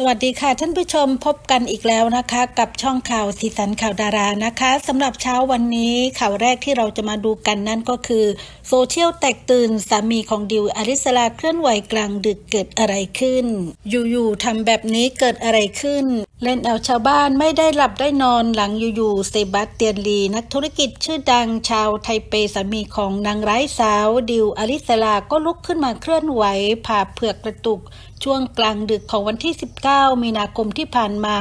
สวัสดีค่ะท่านผู้ชมพบกันอีกแล้วนะคะ กับช่องข่าวสีสันข่าวดารานะคะสำหรับเช้าวันนี้ข่าวแรกที่เราจะมาดูกันนั่นก็คือ โซเชียลแตกตื่นสามีของดิวอริสลาเคลื่อนไหวกลางดึกเกิดอะไรขึ้น อยู่ๆทำแบบนี้เกิดอะไรขึ้น เล่นเอาชาวบ้านไม่ได้หลับได้นอนหลังอยู่ๆเซบาสเตียนลีนักธุรกิจชื่อดังชาวไทเปสามีของนางร้ายสาว ดิวอลิสลาก็ลุกขึ้นมาเคลื่อนไหวผ่าเผือกกระตุก ช่วงกลางดึกของวันที่ 19 มีนาคมที่ผ่านมา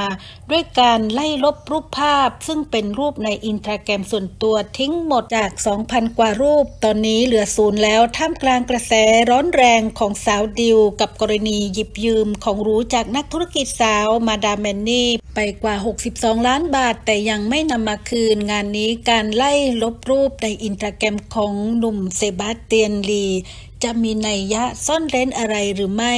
ด้วยการไล่ลบรูปภาพ ซึ่งเป็นรูปในอินสตาแกรมส่วนตัวทิ้งหมดจาก 2,000 กว่ารูป ตอนนี้เหลือศูนย์แล้วท่ามกลางกระแสร้อนแรงของสาวดิว กับกรณีหยิบยืมของรู้จากนักธุรกิจสาวมาดามแมนนี่ไปกว่า 62 ล้านบาท แต่ยังไม่นำมาคืนงานนี้การไล่ลบรูปในอินสตาแกรมของหนุ่มเซบาสเตียนลี จะมีนัยยะซ่อนเร้นอะไรหรือไม่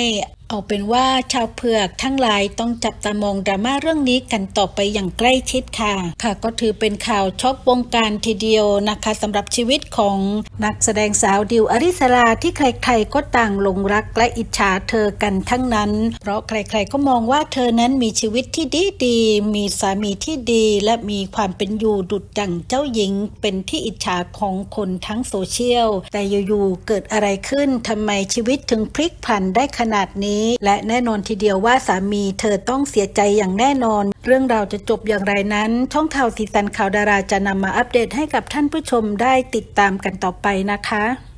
เอาเป็นว่าชาวเผือกทั้งหลายต้องจับตามองดราม่าเรื่องนี้กันต่อไปอย่างใกล้ชิดค่ะ ค่ะก็ถือเป็นข่าวช็อกวงการทีเดียวนะคะสำหรับชีวิตของนักแสดงสาวดิวอริสราที่ใครๆก็ต่างหลงรักและอิจฉาเธอกันทั้งนั้น เพราะใครๆก็มองว่าเธอนั้นมีชีวิตที่ดีดีมีสามีที่ดี และมีความเป็นอยู่ดุจดั่งเจ้าหญิง เป็นที่อิจฉาของคนทั้งโซเชียลแต่อยู่ๆเกิดอะไรขึ้นทำไมชีวิตถึงพลิกผันได้ขนาดนี้นี้ และแน่นอนทีเดียวว่าสามีเธอต้องเสียใจอย่างแน่นอน เรื่องราวจะจบอย่างไรนั้น ช่องข่าวสีสันข่าวดาราจะนำมาอัปเดตให้กับท่านผู้ชมได้ติดตามกันต่อไปนะคะ